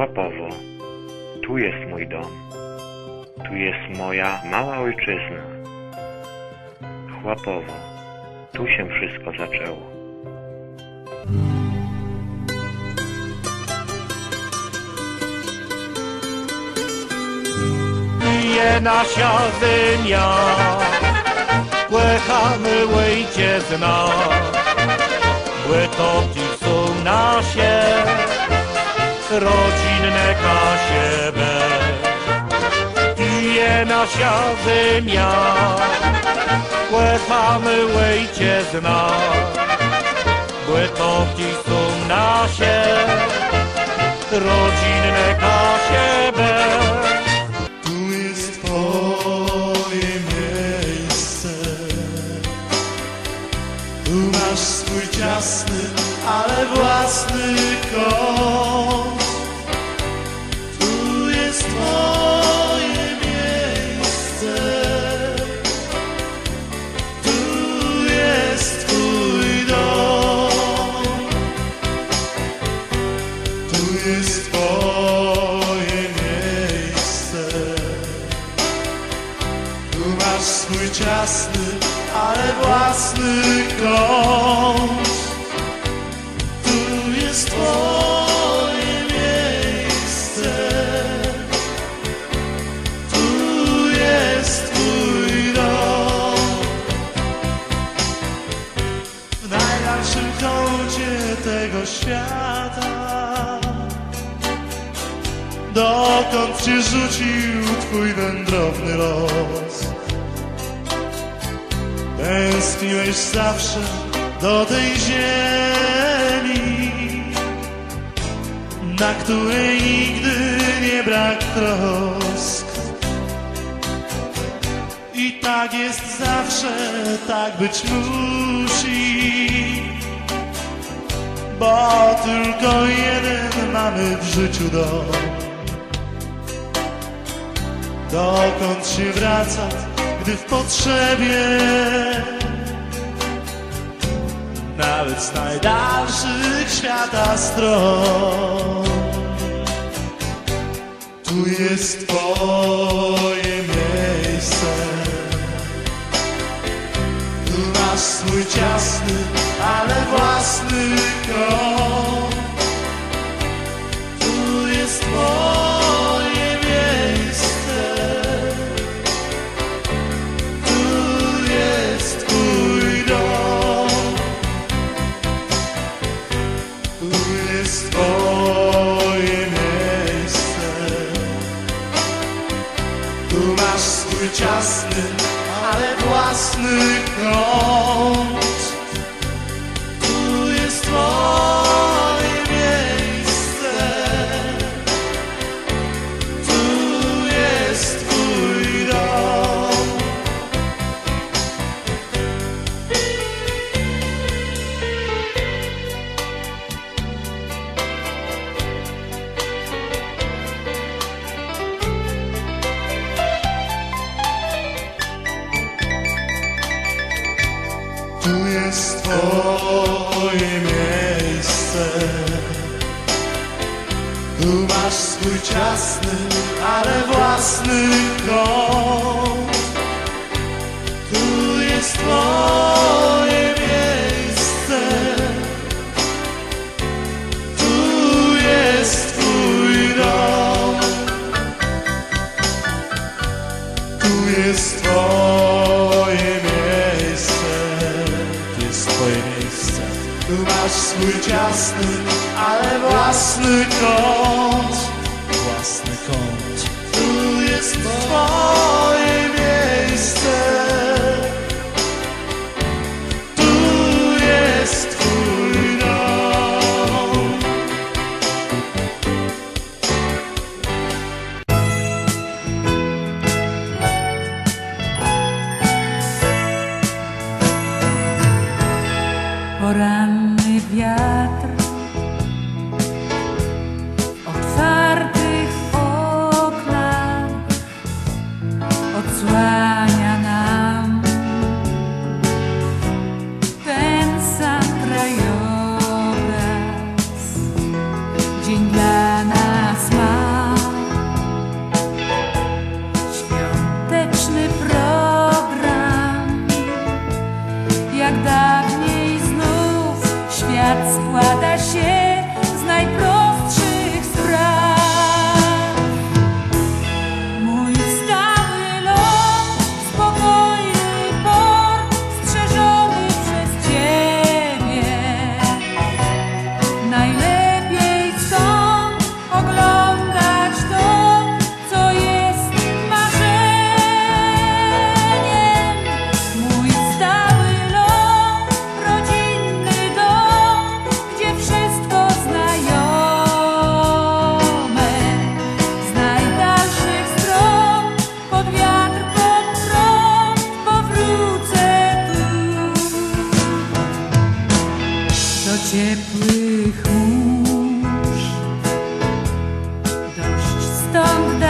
Chłapowo, tu jest mój dom. Tu jest moja mała ojczyzna. Chłapowo, tu się wszystko zaczęło. je nasza ziemia, Łechamy ojczyzna, Błytowci są nasze, rodzinne kasiebę. Je nasza ziemia, Łechamy ojczyzna, Błytowci są nasze, rodzinne kasiebę. Tu masz swój ciasny, ale własny kąt. Tu jest Twoje miejsce. Tu jest Twój dom. W najdalszym kącie tego świata Dokąd cię rzucił twój wędrowny los Tęskniłeś zawsze do tej ziemi Na której nigdy nie brak trosk. I tak jest zawsze, tak być musi. Bo tylko jeden mamy w życiu dom. Dokąd się wracać, gdy w potrzebie nawet z najdalszych świata stron. Tu jest Twoje miejsce. Tu masz swój ciasny, ale własny kąt. Swój ciasny, ale własny kąt. Jest Twoje miejsce. Tu masz swój ciasny, ale własny kąt. Tu jest Twoje miejsce. Tu jest Twój dom. Tu jest Twoje masz swój ciasny, ale własny kąt, własny kąt. Tu jest Twoje tam, gdzie